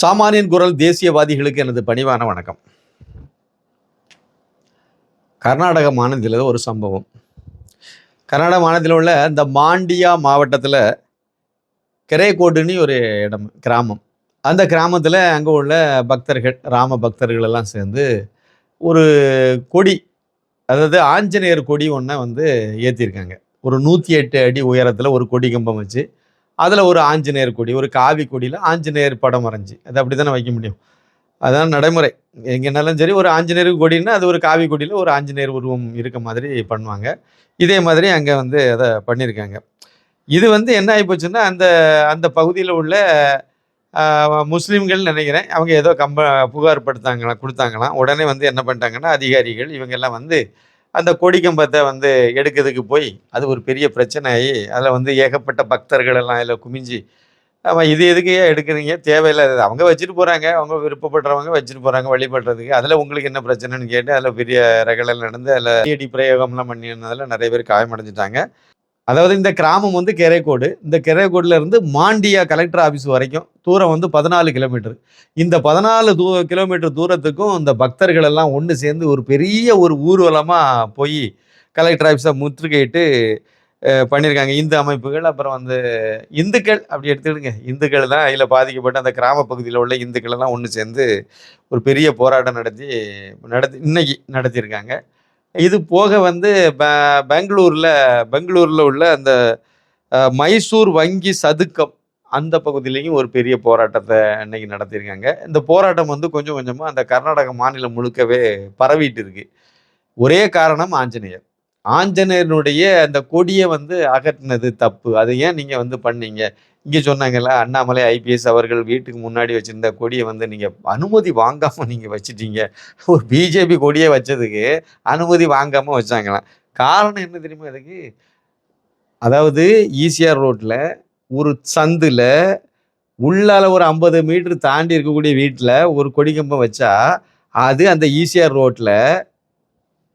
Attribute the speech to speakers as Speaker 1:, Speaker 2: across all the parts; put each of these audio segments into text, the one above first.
Speaker 1: சாமானியன் குரல் தேசியவாதிகளுக்கு எனது பணிவான வணக்கம். கர்நாடக மாநிலத்தில் ஒரு சம்பவம். கர்நாடக மாநிலத்தில் உள்ள இந்த மாண்டியா மாவட்டத்தில் கரேகோடுன்னு ஒரு இடம் கிராமம். அந்த கிராமத்தில் அங்கே உள்ள பக்தர்கள் ராம பக்தர்கள் எல்லாம் சேர்ந்து ஒரு கொடி அதாவது ஆஞ்சநேயர் கொடி ஒன்றை வந்து ஏற்றிருக்காங்க ஒரு நூற்றி எட்டு அடி உயரத்தில் ஒரு கொடி கம்பம் வச்சு அதில் ஒரு ஆஞ்சநேயர் கொடி ஒரு காவி கொடியில் ஆஞ்சநேயர் படம் வரைஞ்சி. அது அப்படி தானே வைக்க முடியும்? அதான் நடைமுறை. எங்கேனாலும் சரி ஒரு ஆஞ்சநேயர் கொடின்னா அது ஒரு காவி கொடியில் ஒரு ஆஞ்சநேயர் உருவம் இருக்க மாதிரி பண்ணுவாங்க. இதே மாதிரி அங்கே வந்து அதை பண்ணியிருக்காங்க. இது வந்து என்ன ஆகிப்போச்சுன்னா அந்த அந்த பகுதியில் உள்ள முஸ்லீம்கள் நினைக்கிறேன் அவங்க ஏதோ கம்ப புகார் படுத்தாங்களாம் கொடுத்தாங்களாம். உடனே வந்து என்ன பண்ணிட்டாங்கன்னா அதிகாரிகள் இவங்கெல்லாம் வந்து அந்த கொடி கம்பத்தை வந்து எடுக்கிறதுக்கு போய் அது ஒரு பெரிய பிரச்சனை ஆகி அதில் வந்து ஏகப்பட்ட பக்தர்கள் எல்லாம் அதில் குமிஞ்சு ஆமாம் இது எதுக்கு எடுக்கிறீங்க? தேவையில்லாதது அவங்க வச்சுட்டு போகிறாங்க அவங்க விருப்பப்படுறவங்க வச்சுட்டு போகிறாங்க வழிபடுறதுக்கு அதில் உங்களுக்கு என்ன பிரச்சனைன்னு கேட்டு அதில் பெரிய ரகலல் நடந்து அதில் அடி பிரயோகம்லாம் பண்ணினதில் நிறைய பேர் காயமடைஞ்சிட்டாங்க. அதாவது இந்த கிராமம் வந்து கெரைக்கோடு இந்த கெரேக்கோடுல இருந்து மாண்டியா கலெக்டர் ஆஃபீஸ் வரைக்கும் தூரம் வந்து பதினாலு கிலோமீட்டர் இந்த பதினாலு தூ கிலோமீட்டர் தூரத்துக்கும் இந்த பக்தர்கள் எல்லாம் ஒன்று சேர்ந்து ஒரு பெரிய ஒரு ஊர்வலமாக போய் கலெக்டர் ஆஃபீஸை முற்றுகையிட்டு பண்ணியிருக்காங்க இந்து அமைப்புகள் அப்புறம் வந்து இந்துக்கள். அப்படி எடுத்துக்கிடுங்க. இந்துக்கள் தான் அதில் பாதிக்கப்பட்ட அந்த கிராம பகுதியில் உள்ள இந்துக்கள் எல்லாம் ஒன்று சேர்ந்து ஒரு பெரிய போராட்டம் நடத்தி நடத்தி இன்னைக்கு நடத்தியிருக்காங்க. இது போக வந்து பெ- பெங்களூரில் உள்ள அந்த மைசூர் வங்கி சதுக்கம் அந்த பகுதியிலையும் ஒரு பெரிய போராட்டத்தை இன்னைக்கு நடத்தியிருக்காங்க. இந்த போராட்டம் வந்து கொஞ்சம் கொஞ்சமாக அந்த கர்நாடக மாநிலம் முழுக்கவே பரவிட்டு இருக்கு. ஒரே காரணம் ஆஞ்சநேயர். ஆஞ்சநேயனுடைய அந்த கொடியை வந்து அகற்றினது தப்பு. அதை ஏன் நீங்கள் வந்து பண்ணீங்க? இங்கே சொன்னாங்கல்ல அண்ணாமலை ஐபிஎஸ் அவர்கள் வீட்டுக்கு முன்னாடி வச்சுருந்த கொடியை வந்து நீங்கள் அனுமதி வாங்காமல் நீங்கள் வச்சிட்டீங்க. ஒரு பிஜேபி கொடியை வச்சதுக்கு அனுமதி வாங்காமல் வச்சாங்களாம். காரணம் என்ன தெரியுமா அதுக்கு? அதாவது ஈசிஆர் ரோட்டில் ஒரு சந்தில் உள்ளால ஒரு ஐம்பது மீட்டர் தாண்டி இருக்கக்கூடிய வீட்டில் ஒரு கொடி கம்பம் வச்சா அது அந்த ஈசிஆர் ரோட்டில்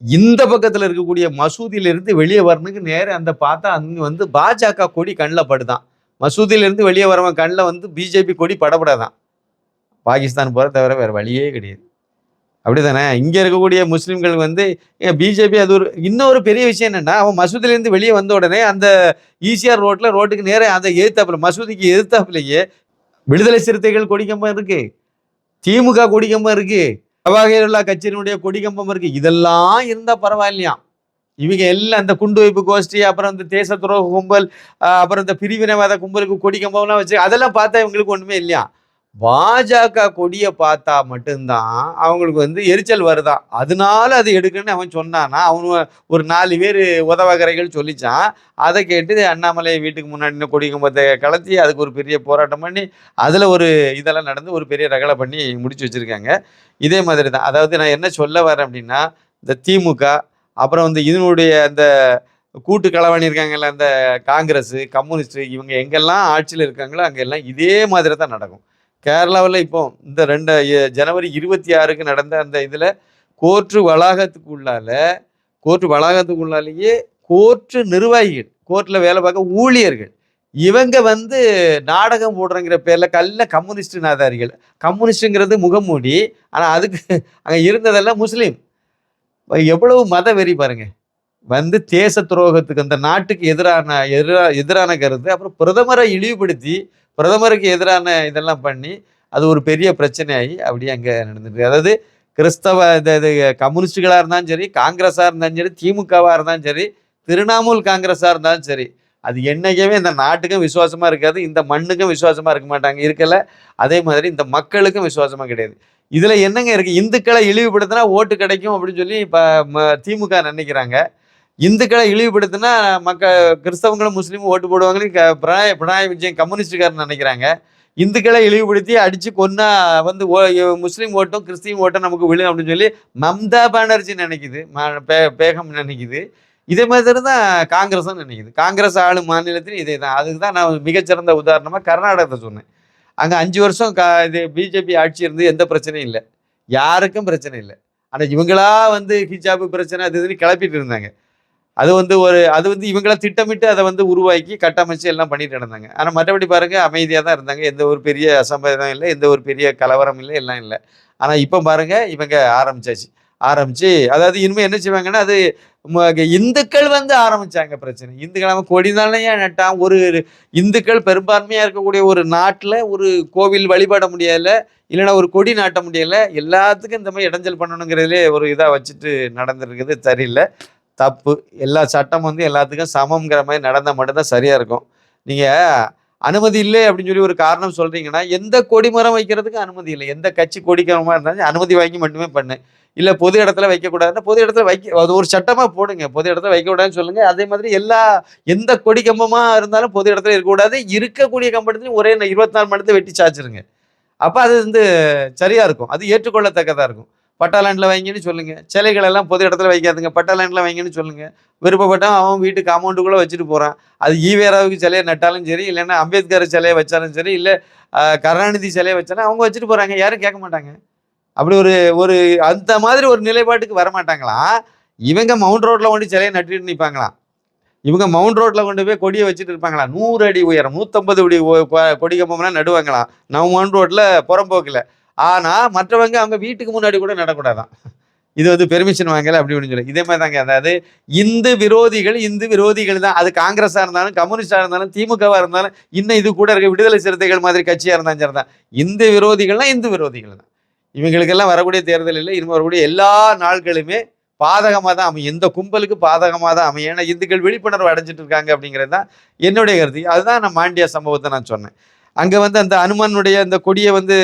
Speaker 1: இந்த பக்கத்தில் இருக்கக்கூடிய மசூதியிலிருந்து வெளியே வரணுக்கு நேரா அந்த பார்த்தா அங்கே வந்து பாஜக கொடி கண்ணில் படுதான். மசூதியிலிருந்து வெளியே வரவன் கண்ணில் வந்து பிஜேபி கொடி படப்படாதான். பாகிஸ்தான் போகிற தவிர வேறு வழியே கிடையாது. அப்படி தானே இங்கே இருக்கக்கூடிய முஸ்லீம்கள் வந்து பிஜேபி அது ஒரு இன்னொரு பெரிய விஷயம் என்னென்னா அவன் மசூதியிலேருந்து வெளியே வந்த உடனே அந்த ஈசிஆர் ரோட்டில் ரோட்டுக்கு நேராக அந்த எதிர்த்தாப்புல மசூதிக்கு எதிர்த்தாப்புலையே விடுதலை சிறுத்தைகள் கொடிக்கம்பம் இருக்குது திமுக கொடிக்கம்பம் இருக்குது ஜவஹர்லா கட்சியினுடைய கொடிகம்பம் இருக்கு. இதெல்லாம் இருந்தா பரவாயில்லையாம் இவங்க எல்லாம் அந்த குண்டு வைப்பு கோஷ்டி அப்புறம் இந்த தேச துரோக கும்பல் அப்புறம் இந்த பிரிவினைவாத கும்பலுக்கு கொடி கம்பம்லாம் வச்சு அதெல்லாம் பார்த்தா இவங்களுக்கு ஒண்ணுமே இல்லையா? பாஜக கொடியை பார்த்தா மட்டும்தான் அவங்களுக்கு வந்து எரிச்சல் வருதான் அதனால அது எடுக்கணும்னு அவன் சொன்னான்னா அவனு ஒரு நாலு பேர் உதவகரைகள் சொல்லிச்சான். அதை கேட்டு அண்ணாமலை வீட்டுக்கு முன்னாடி இன்னும் கொடி கும்பத்தை கலத்தி அதுக்கு ஒரு பெரிய போராட்டம் பண்ணி அதில் ஒரு இதெல்லாம் நடந்து ஒரு பெரிய ரகலை பண்ணி முடிச்சு வச்சுருக்காங்க. இதே மாதிரி தான் அதாவது நான் என்ன சொல்ல வரேன் அப்படின்னா இந்த திமுக அப்புறம் வந்து இதனுடைய அந்த கூட்டு களவாணி இருக்காங்கல்ல அந்த காங்கிரஸ் கம்யூனிஸ்ட் இவங்க எங்கெல்லாம் ஆட்சியில் இருக்காங்களோ அங்கெல்லாம் இதே மாதிரி தான் நடக்கும். கேரளாவில் இப்போ இந்த ரெண்டு ஜனவரி இருபத்தி ஆறுக்கு நடந்த அந்த இதில் கோர்ட்டு வளாகத்துக்குள்ளால கோர்ட்டு வளாகத்துக்குள்ளாலேயே கோர்ட்டு நிர்வாகிகள் கோர்ட்டில் வேலை பார்க்க ஊழியர்கள் இவங்க வந்து நாடகம் போடுறங்கிற பேரில் கல்ல கம்யூனிஸ்ட் நாதாரிகள் கம்யூனிஸ்ட்டுங்கிறது முகமூடி ஆனால் அதுக்கு அங்கே இருந்ததெல்லாம் முஸ்லீம். எவ்வளவு மத வெறி பாருங்க. வந்து தேச துரோகத்துக்கு அந்த நாட்டுக்கு எதிரான எதிரா எதிரான கருத்து அப்புறம் பிரதமரை இழிவுபடுத்தி பிரதமருக்கு எதிரான இதெல்லாம் பண்ணி அது ஒரு பெரிய பிரச்சனையாகி அப்படியே அங்கே நடந்துட்டு அதாவது கிறிஸ்தவ இந்த இது கம்யூனிஸ்டுகளாக இருந்தாலும் சரி காங்கிரஸாக இருந்தாலும் சரி திமுகவாக இருந்தாலும் சரி திரிணாமுல் காங்கிரஸாக இருந்தாலும் சரி அது என்றைக்குமே இந்த நாட்டுக்கும் விசுவாசமாக இருக்காது இந்த மண்ணுக்கும் விசுவாசமாக இருக்க மாட்டாங்க இருக்கல. அதே மாதிரி இந்த மக்களுக்கும் விசுவாசமாக கிடையாது. இதில் என்னங்க இருக்குது இந்துக்களை இழிவுபடுத்தினா ஓட்டு கிடைக்கும் அப்படின்னு சொல்லி இப்போ திமுக நினைக்கிறாங்க. இந்துக்களை இழிவுபடுத்தினா மக்க கிறிஸ்தவங்களும் முஸ்லீமும் ஓட்டு போடுவாங்கன்னு க- பினராயி பினராயி விஜயன் கம்யூனிஸ்டுக்காரன் நினைக்கிறாங்க. இந்துக்களை இழிவுபடுத்தி அடிச்சு கொன்னா வந்து ஓ- முஸ்லீம் ஓட்டும் கிறிஸ்தீன் ஓட்டும் நமக்கு விழும் அப்படின்னு சொல்லி மம்தா பானர்ஜி நினைக்குது. ம- பே- பேகம் நினைக்குது. இதே மாதிரி தான் காங்கிரஸும் நினைக்குது. காங்கிரஸ் ஆளும் மாநிலத்திலும் இதே தான். அதுக்கு தான் நான் மிகச்சிறந்த உதாரணமாக கர்நாடகத்தை சொன்னேன். அங்கே அஞ்சு வருஷம் கா இது பிஜேபி ஆட்சி இருந்து எந்த பிரச்சனையும் இல்லை. யாருக்கும் பிரச்சனை இல்லை. ஆனால் இவங்களா வந்து ஹிஜாபு பிரச்சனை அது இதுன்னு கிளப்பிட்டு இருந்தாங்க. அது வந்து ஒரு அது வந்து இவங்கள திட்டமிட்டு அதை வந்து உருவாக்கி கட்டமைச்சு எல்லாம் பண்ணிட்டு நடந்தாங்க. ஆனால் மற்றபடி பாருங்க அமைதியாக தான் இருந்தாங்க. எந்த ஒரு பெரிய அசம்பதம் இல்லை எந்த ஒரு பெரிய கலவரம் இல்லை எல்லாம் இல்லை. ஆனால் இப்போ பாருங்க இவங்க ஆரம்பிச்சாச்சு. ஆரம்பிச்சு அதாவது இனிமேல் என்ன செய்வாங்கன்னா அது ம- இந்துக்கள் வந்து ஆரம்பிச்சாங்க பிரச்சனை. இந்துக்கள் அவன் கொடிதானையா நட்டான். ஒரு இந்துக்கள் பெரும்பான்மையாக இருக்கக்கூடிய ஒரு நாட்டில் ஒரு கோவில் வழிபட முடியலை இல்லைன்னா ஒரு கொடி நாட்ட முடியலை எல்லாத்துக்கும் இந்த மாதிரி இடைஞ்சல் பண்ணணுங்கிறதுலே ஒரு இதாக வச்சுட்டு நடந்துருக்குது சரியில்லை. தப்பு எல்லா சட்டம் வந்து எல்லாத்துக்கும் சமங்கிற மாதிரி நடந்தால் மட்டும்தான் சரியாக இருக்கும். நீங்கள் அனுமதி இல்லை அப்படின்னு சொல்லி ஒரு காரணம் சொல்கிறீங்கன்னா எந்த கொடிமரம் வைக்கிறதுக்கு அனுமதி இல்லை. எந்த கட்சி கொடிக்கிறமா இருந்தாலும் அனுமதி வாங்கி மட்டுமே பண்ணு. இல்லை பொது இடத்துல வைக்கக்கூடாதுன்னா பொது இடத்துல வைக்க அது ஒரு சட்டமாக போடுங்க. பொது இடத்துல வைக்கக்கூடாதுன்னு சொல்லுங்கள் அதே மாதிரி எல்லா எந்த கொடி கம்பமாக இருந்தாலும் பொது இடத்துல இருக்கக்கூடாது. இருக்கக்கூடிய கம்பத்துலையும் ஒரே இருபத்தி நாலு மணி வெட்டி சாச்சிருங்க அப்போ அது வந்து சரியாக இருக்கும். அது ஏற்றுக்கொள்ளத்தக்கதாக இருக்கும். பட்டாலாண்டில் வைங்கன்னு சொல்லுங்கள் சிலைகள் எல்லாம் பொது இடத்துல வைக்காதுங்க. பட்டாலாண்டில் வைங்கன்னு சொல்லுங்கள் விருப்பப்பட்டவன் அவன் வீட்டு காம்பவுண்டுக்குள்ளே வச்சுட்டு போகிறான் அது ஈவேராவுக்கு சிலையை நட்டாலும் சரி இல்லைன்னா அம்பேத்கர் சிலையை வச்சாலும் சரி இல்லை கருணாநிதி சிலையை வச்சாலும் அவங்க வச்சுட்டு போகிறாங்க யாரும் கேட்க மாட்டாங்க. அப்படி ஒரு ஒரு அந்த மாதிரி ஒரு நிலைப்பாட்டுக்கு வர மாட்டாங்களாம் இவங்க மவுண்ட் ரோட்டில் கொண்டு சிலையை நட்டுட்டு நிற்பாங்களாம் இவங்க மவுண்ட் ரோட்டில் கொண்டு போய் கொடியை வச்சுட்டு இருப்பாங்களா? நூறு அடி உயரம் நூற்றம்பது அடி கொடி கம்பம்லாம் நடுவாங்களாம் நம்ம மவுண்ட் ரோட்டில் புறம்போக்கில். ஆனால் மற்றவங்க அவங்க வீட்டுக்கு முன்னாடி கூட நடக்கூடாதான். இது வந்து பெர்மிஷன் வாங்கலை அப்படி அப்படின்னு சொல்லி. இதே மாதிரி தாங்க அதாவது இந்து விரோதிகள் இந்து விரோதிகள் தான். அது காங்கிரஸாக இருந்தாலும் கம்யூனிஸ்டாக இருந்தாலும் திமுகவாக இருந்தாலும் இன்னும் இது கூட இருக்க விடுதலை சிறுத்தைகள் மாதிரி கட்சியாக இருந்தாலும் சரி தான். இந்து விரோதிகள்னா இந்து விரோதிகள் தான். இவங்களுக்கெல்லாம் வரக்கூடிய தேர்தல் இல்லை. இனிமேல் வரக்கூடிய எல்லா நாட்களுமே பாதகமாக தான் அமையும். எந்த கும்பலுக்கு பாதகமாக தான் அமையும். ஏன்னா இந்துக்கள் விழிப்புணர்வு அடைஞ்சிட்டு இருக்காங்க அப்படிங்கிறது தான் என்னுடைய கருத்து. அதுதான் நான் மாண்டியா சம்பவத்தை நான் சொன்னேன். அங்கே வந்து அந்த அனுமனுடைய அந்த கொடியை வந்து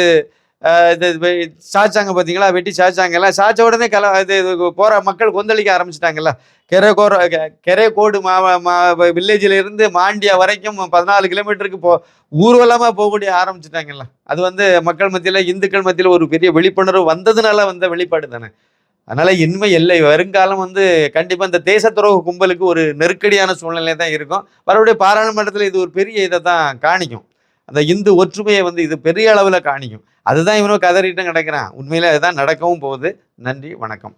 Speaker 1: இது சாய்ச்சாங்க சாச்சாங்க பார்த்தீங்களா? வெட்டி சாச்சாங்கல்ல சாச்ச உடனே கல இது இது போகிற மக்கள் கொந்தளிக்க ஆரம்பிச்சிட்டாங்கல்ல. கெரை கோர கெரை கோடு மா மா வில்லேஜில் இருந்து மாண்டியா வரைக்கும் பதினாலு கிலோமீட்டருக்கு போ ஊர்வலமாக போகக்கூடிய ஆரம்பிச்சிட்டாங்கல்ல. அது வந்து மக்கள் மத்தியில் இந்துக்கள் மத்தியில் ஒரு பெரிய விழிப்புணர்வு வந்ததுனால வந்த வெளிப்பாடு தானே. அதனால் இன்மை இல்லை வருங்காலம் வந்து கண்டிப்பாக இந்த தேச கும்பலுக்கு ஒரு நெருக்கடியான சூழ்நிலை தான் இருக்கும். மறுபடியும் பாராளுமன்றத்தில் இது ஒரு பெரிய இதை தான் காணிக்கும். அந்த இந்து ஒற்றுமையை வந்து இது பெரிய அளவில் காணிக்கும். அதுதான் இவனும் கதறிட்டு கிடக்கிறான். உண்மையில் அதுதான் நடக்கவும் போகுது. நன்றி வணக்கம்.